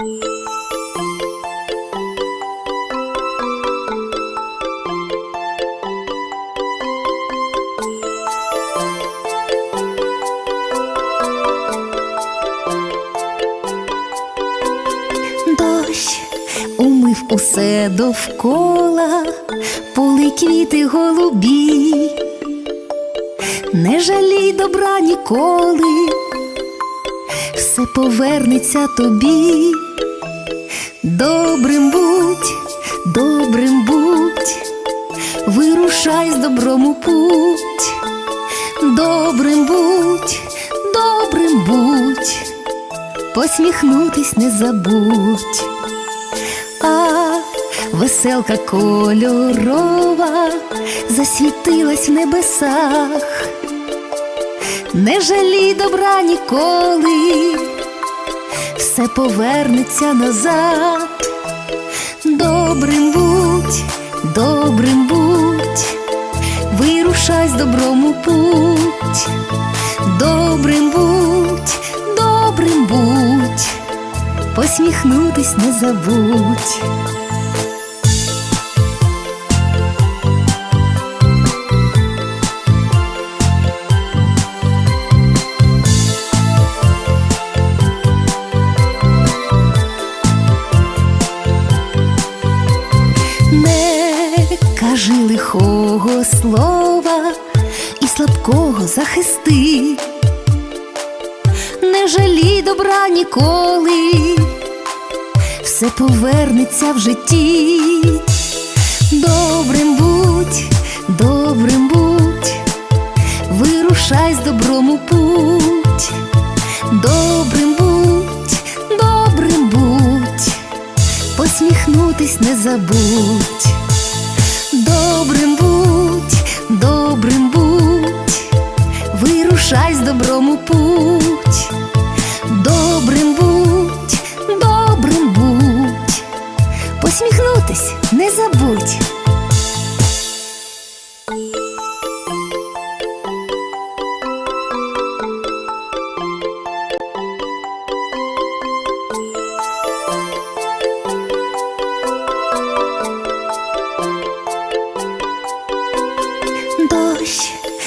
Дощ умив усе довкола, поли квіти голубі, не жалій добра ніколи, все повернеться тобі. Вирушай з добром у путь. Добрим будь, добрим будь посміхнутись не забудь. А веселка кольорова засвітилась в небесах, не жалій добра ніколи, все повернеться назад. Добрим будь, добрим будь, вирушай з добром у путь. Добрим будь, добрим будь, посміхнутись не забудь. Не кажи лихого слова слабкого захисти, не жалій добра ніколи, все повернеться в житті. Добрим будь, добрим будь, вирушай з добром у путь. Добрим будь, добрим будь, посміхнутись не забудь. Добрим путь. Добрим будь, добрим будь, посміхнутись не забудь. Дощ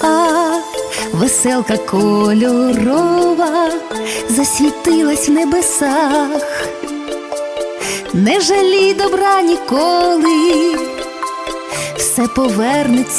А веселка кольорова засвітилась в небесах, не жалій добра ніколи, все повернеться